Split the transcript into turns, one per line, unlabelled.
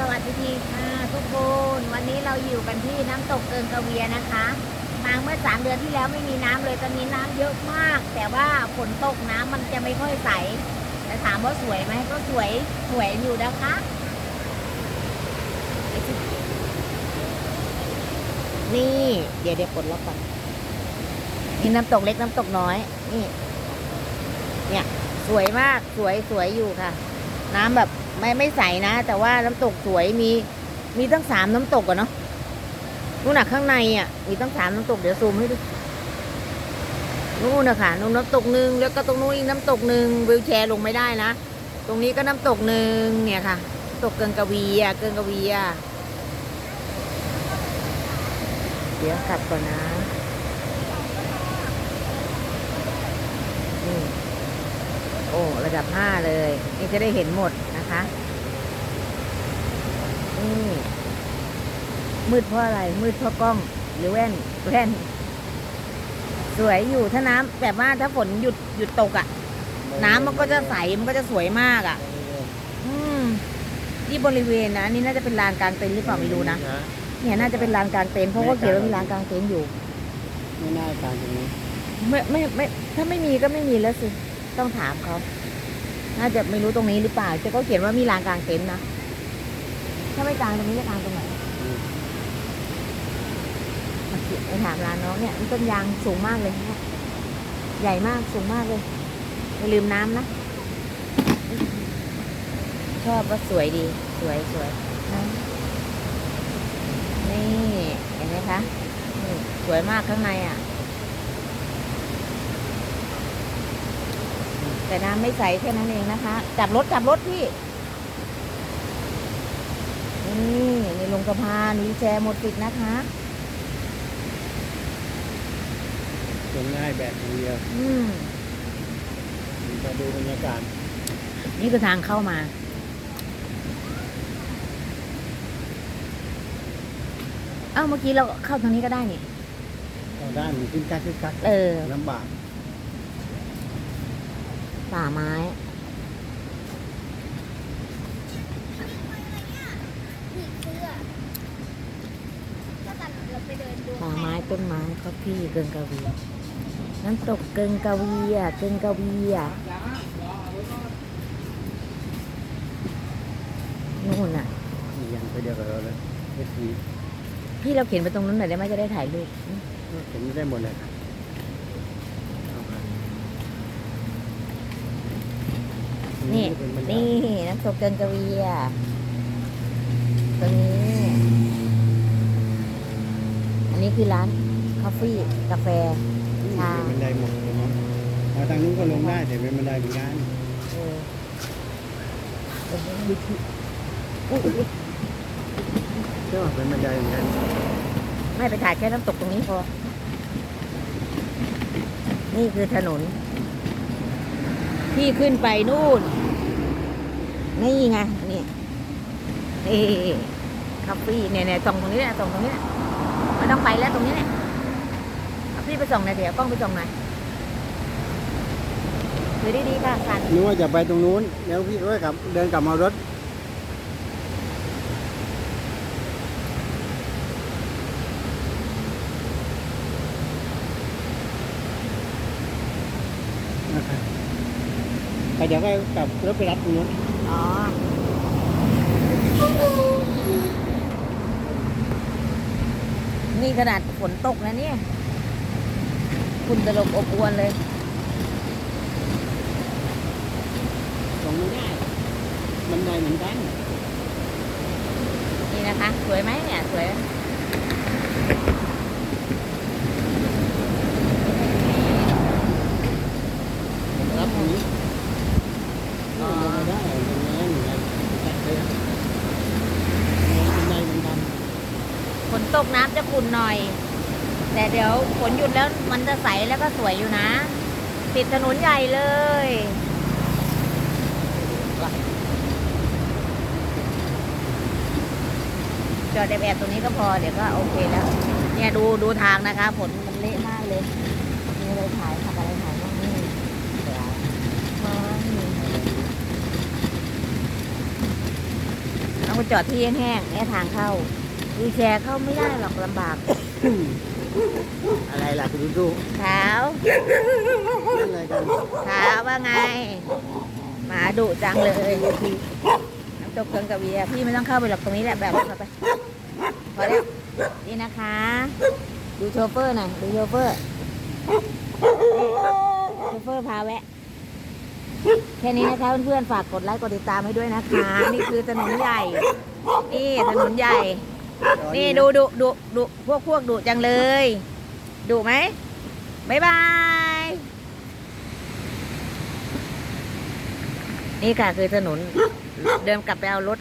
สวัสดีค่ะทุกคนวันนี้เราอยู่กันที่น้ำตกเกินกระเวียนะคะมาเมื่อสามเดือนที่แล้วไม่มีน้ำเลยตอนนี้น้ำเยอะมาก แต่ว่าฝนตกน้ำมันจะไม่ค่อยใสแต่ถามว่าสวยไหมก็สวยสวยอยู่นะคะนี่เดี๋ยวเดี๋ยวกดล็อกก่อนนี่น้ำตกเล็กน้ำตกน้อย นี่ เนี่ย สวยมากสวยสวยอยู่ค่ะ น้ำแบบ ไม่ไม่ใสนะ แต่ว่าน้ำตกสวยมีมีตั้งสามน้ำตกอะเนาะนู่นน่ะข้างในอะมีตั้งสามน้ำตกเดี๋ยวซูมให้ดูนู่นนะคะนู่นน้ำตกหนึ่งแล้วก็ตรงนู้นอีกน้ำตกหนึ่งวิวแชร์ลงไม่ได้นะตรงนี้ก็น้ำตกหนึ่งเนี่ยค่ะ ตกเกินกวีอะเกินกวีอะเดี๋ยวกลับก่อนนะโอ้ระดับห้าเลย นี่จะได้เห็นหมด นะคะนี่มืดเพราะอะไร มืดเพราะกล้อง หรือแว่น แว่น สวยอยู่ถ้าน้ำแบบว่าถ้าฝนหยุดหยุดตกอะ่ะ น้ำมันก็จะใส มันก็จะสวยมากอะ่ะ อืมที่บริเวณนะนี่น่าจะเป็นลานกลางเต็นท์หรือเปล่าไม่รู้นะ เนี่ยน่าจะเป็นลานกลางเต็นท์เพราะว่าเขียนว่ามีลานกลางเต็นท์อยู่
ไม่น่าการตรงนี้
ไม่ไม่ไม่ ถ้าไม่มีก็ไม่มีแล้วสิ ต้องถามเขา น่าจะไม่รู้ตรงนี้หรือเปล่าแต่เขาเขียนว่ามีลานกลางเต็นท์นะ ถ้าไม่กลางตรงนี้จะกลางตรงไหนมาเขียนไปถามร้านน้องเนี่ยต้นยางสูงมากเลยเนี่ยใหญ่มากสูงมากเลยอย่าลืมน้ำนะ ชอบว่าสวยดี สวยสวยนะนี่ เห็นไหมคะ สวยมากข้างในอะ แต่น้ำไม่ใสแค่นั้นเองนะคะ จับรถจับรถพี่ นี่นี่ลงสะพานวีลแชร์หมดสิทธิ์นะคะ
เป็นง่ายแบบเดียว
อืม
จะดูบรรยากาศ
นี่คือทางเข้ามาเอ้าเมื่อกี้เราเข้าทางนี้ก็ได้นี่
ทางด้านขึ้นกักขึ้นกัก
เออ
ลำบาก
ป่าไม้
ผีเสื้อถ้าตัดเราไปเดินดู
ป่าไม้ต้นไม้ก็พี่เกินกวีน้ำตกเกินกวีอะเกินกวีอะนู่นอะ
ยังไปเดียวกับเราเลยเอสพี
พี่เราเขียนไปตรงนั้นหน่อยได้ไหมจะได้ถ่ายรูป
เห็นได้หมดเลยเอามา
นี่
เป็นบรรยากาศ
นี่น้ำตกเกินกวีอะตรงนี้ อันนี้คือร้านคาเฟ่กาแฟชา
เป็นบันไดหมดเลยนะมาทางนู้นก็ลงได้แต่เป็นบันไดเหมือนกัน
เออโอ้โหดูที่อุ๊ยอุ๊ย
ใช่ป่ะเป็นบันไดเหมือนกัน
ไม่ไปถ่ายแค่น้ำตกตรงนี้พอ นี่คือถนน ที่ขึ้นไปนู่น นี่ไงนี่นี่คาเฟ่เนี่ยเนี่ยส่งตรงนี้แหละส่งตรงนี้แหละไม่ต้องไปแล้วตรงนี้แหละพี่ไปส่งหน่อยเดี๋ยวกล้องไปส่งหน่อยถือดีๆค่ะสัน
นึกว่าจะไปตรงนู้นแล้วพี่ก็กลับเดินกลับมารถนะครับไปเดี๋ยวก็กลับรถไปรับตรงนู้น
อ๋อ นี่ขนาดฝนตกนะเนี่ย คุณตลบอบอวนเลย
ตรงไม่ได้ บันไดเหมือนกัน
นี่นะคะ สวยไหมเนี่ย สวยไหม
รับตรงนี้ลงไม่ได้ลงไม่ได้เหมือนกันแต่เลยบันไดเหมือนกัน
ฝน ตกน้ำจะขุ่นหน่อย แต่เดี๋ยวฝนหยุดแล้วมันจะใสแล้วก็สวยอยู่นะ ติดถนนใหญ่เลยจอดแอบตรงนี้ก็พอเดี๋ยวก็โอเคแล้ว เนี่ยดูดูทางนะคะฝนมันเละมากเลยมีอะไรถ่ายทำอะไรถ่ายบ้างนี่ว้าวนี่น้องไปจอดที่แห้งๆเนี่ยทางเข้า วีลแชร์เข้าไม่ได้หรอกลำบาก
อะไรล่ะคุณดูดู
ขาว
อะไรกัน
ขาวว่าไงหมาดุจังเลยน้ำตกเพิงกับเวียพี่ไม่ต้องเข้าไปหรอกตรงนี้แหละแบบเข้าไปพอแล้วนี่นะคะ ดูโชเฟอร์หน่อยดูโชเฟอร์นี่โชเฟอร์พาแวะแค่นี้นะคะเพื่อนๆฝากกดไลค์กดติดตามให้ด้วยนะคะ นี่คือถนนใหญ่ นี่ถนนใหญ่ นี่ดูดุดุดุพวกพวกดุจังเลยดุไหมบ๊ายบาย นี่ค่ะคือถนน เดิมกลับไปเอารถ